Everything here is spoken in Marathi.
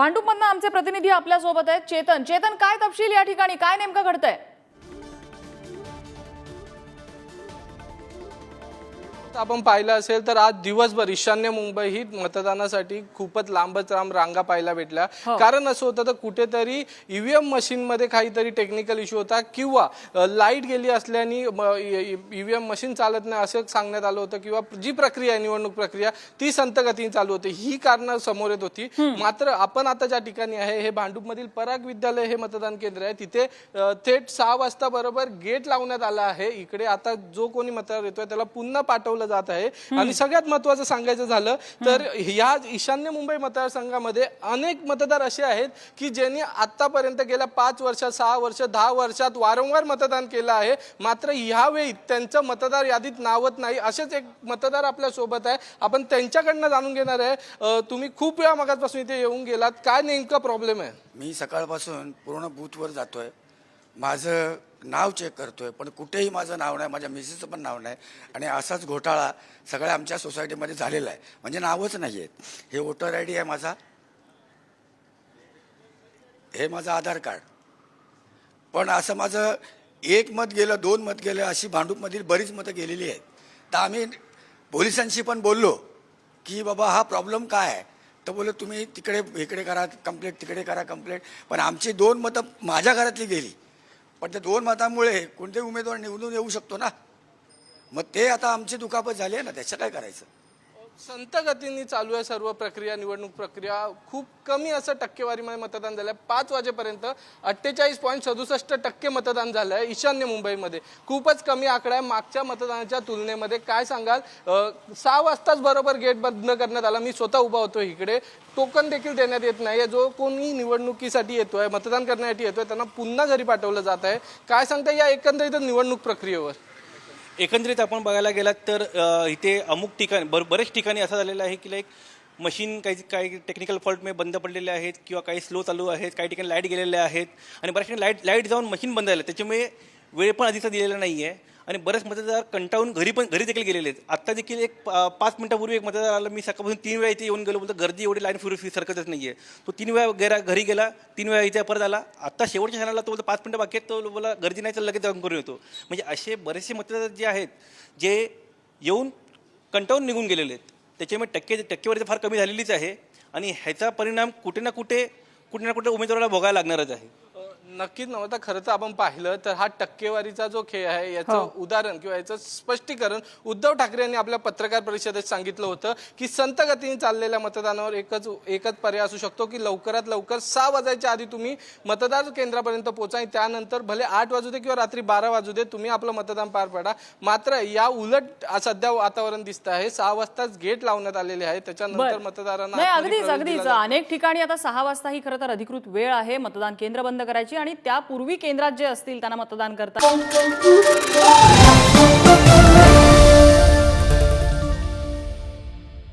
भांडूपमधनं आमचे प्रतिनिधी आपल्यासोबत आहेत. चेतन. चेतन काय तपशील या ठिकाणी? काय नेमकं घडतंय? आपण पाहिलं असेल तर आज दिवसभर ईशान्य मुंबई ही मतदानासाठी खूपच लांबच लांब रांगा पाहायला भेटल्या. कारण असं होतं तर कुठेतरी ईव्हीएम मशीन मध्ये काहीतरी टेक्निकल इश्यू होता किंवा लाइट गेली असल्याने ईव्हीएम मशीन चालत नाही असं सांगण्यात आलं होतं किंवा जी प्रक्रिया आहे निवडणूक प्रक्रिया ती संत गतीने चालू होती. ही कारणं समोर येत होती. मात्र आपण आता ज्या ठिकाणी आहे हे भांडूप मधील पराग विद्यालय हे मतदान केंद्र आहे. तिथे थेट सहा वाजता बरोबर गेट लावण्यात आलं आहे. इकडे आता जो कोणी मतदार येतोय त्याला पुन्हा पाठवलं जात आहे. आणि सगळ्यात महत्वाचं सांगायचं झालं तर या ईशान्य मुंबई मतदारसंघामध्ये अनेक मतदार असे आहेत की ज्यांनी आतापर्यंत गेल्या पाच वर्षात सहा वर्ष दहा वर्षात वारंवार मतदान केलं आहे. मात्र यावेळी त्यांचं मतदार यादीत नावत नाही. असेच एक मतदार आपल्यासोबत आहे. आपण त्यांच्याकडनं जाणून घेणार आहे. तुम्ही खूप वेळा मगापासून इथे येऊन गेलात. काय नेमका प्रॉब्लेम आहे? मी सकाळपासून पूर्ण बूथवर जातोय. माझं नाव चेक करतो आहे पण कुठेही माझं नाव नाही माझ्या मिसेसचं पण नाव नाही. आणि असाच घोटाळा सगळ्या आमच्या सोसायटीमध्ये झालेला आहे. म्हणजे नावच नाही आहेत हे वोटर आय डी आहे माझा. हे माझं आधार कार्ड. पण असं माझं एक मत गेलं दोन मत गेलं अशी भांडूपमधील बरीच मतं गेलेली आहेत. तर आम्ही पोलिसांशी पण बोललो की बाबा हा प्रॉब्लेम काय आहे? तर बोललो तुम्ही तिकडे इकडे करा कंप्लेंट तिकडे करा कंप्लेंट पण आमची दोन मतं माझ्या घरातली गेली. पण त्या दोन मतांमुळे कोणतेही उमेदवार निवडून येऊ शकतो ना? मग ते आता आमची दुखापत झाली आहे ना त्याचं काय करायचं? संत गतीने चालू आहे सर्व प्रक्रिया निवडणूक प्रक्रिया. खूप कमी असं टक्केवारीमध्ये मतदान झालंय. पाच वाजेपर्यंत अठ्ठेचाळीस पॉईंट सदुसष्ट टक्के मतदान झालं आहे ईशान्य मुंबईमध्ये. खूपच कमी आकडा आहे. मागच्या मतदानाच्या तुलनेमध्ये काय सांगाल? सहा वाजताच बरोबर गेट बंद करण्यात आला. मी स्वतः उभा होतो इकडे. टोकन देखील देण्यात येत नाही जो कोणी निवडणुकीसाठी येतोय मतदान करण्यासाठी येतोय त्यांना पुन्हा घरी पाठवलं जात आहे. काय सांगता या एकंदरीत निवडणूक प्रक्रियेवर? एकंदरीत आपण बघायला गेलात तर इथे अमुक ठिकाणी बर बरेच ठिकाणी असं झालेलं आहे की लाईक मशीन काही काही टेक्निकल फॉल्टमुळे बंद पडलेले आहेत किंवा काही स्लो चालू आहेत काही ठिकाणी लाइट गेलेल्या आहेत आणि बऱ्याच ठिकाणी लाइट लाइट जाऊन मशीन बंद झालं त्याच्यामुळे वेळ पण आधीचा दिलेला नाही आहे आणि बरेच मतदार कंटाळून घरी पण घरी देखील गेलेले आहेत. आत्ता देखील एक पाच मिनिटापूर्वी एक मतदार आला मी सकाळपासून तीन वेळा इथे येऊन गेलो बोलतो गर्दी एवढी लाईन फिरू सरकतच नाही आहे तो तीन वेळा गेला घरी गेला तीन वेळा इथे परत आला. आत्ता शेवटच्या क्षणाला तो बोलतो पाच मिनटं बाकी आहेत तो बोला गर्दी नाही तर लगेच जाऊन करून येतो. म्हणजे असे बरेचसे मतदार जे आहेत जे येऊन कंटाळून निघून गेलेले आहेत. त्याच्यामुळे टक्के टक्केवारी तर फार कमी झालेलीच आहे. आणि ह्याचा परिणाम कुठे ना कुठे कुठे ना कुठे उमेदवाराला भोगायला लागणारच आहे. नक्कीच नव्हता. खरं तर आपण पाहिलं तर हा टक्केवारीचा जो खेळ आहे याचं उदाहरण किंवा याचं स्पष्टीकरण उद्धव ठाकरे यांनी आपल्या पत्रकार परिषदेत सांगितलं होतं की संत गतीने चाललेल्या मतदानावर एकच एकच पर्याय असू शकतो की लवकरात लवकर सहा वाजायच्या आधी तुम्ही मतदार केंद्रापर्यंत पोहोचा आणि त्यानंतर भले आठ वाजू दे किंवा रात्री बारा वाजू दे तुम्ही आपलं मतदान पार पाडा. मात्र या उलट सध्या वातावरण दिसत आहे. सहा वाजताच गेट लावण्यात आलेले आहे. त्याच्यानंतर मतदारांना अगदीच अगदीच. अनेक ठिकाणी आता सहा वाजता ही खरं तर अधिकृत वेळ आहे. मतदान केंद्र बंद करायची. आणि त्यापूर्वी केंद्रात जे असतील त्यांना मतदान करतात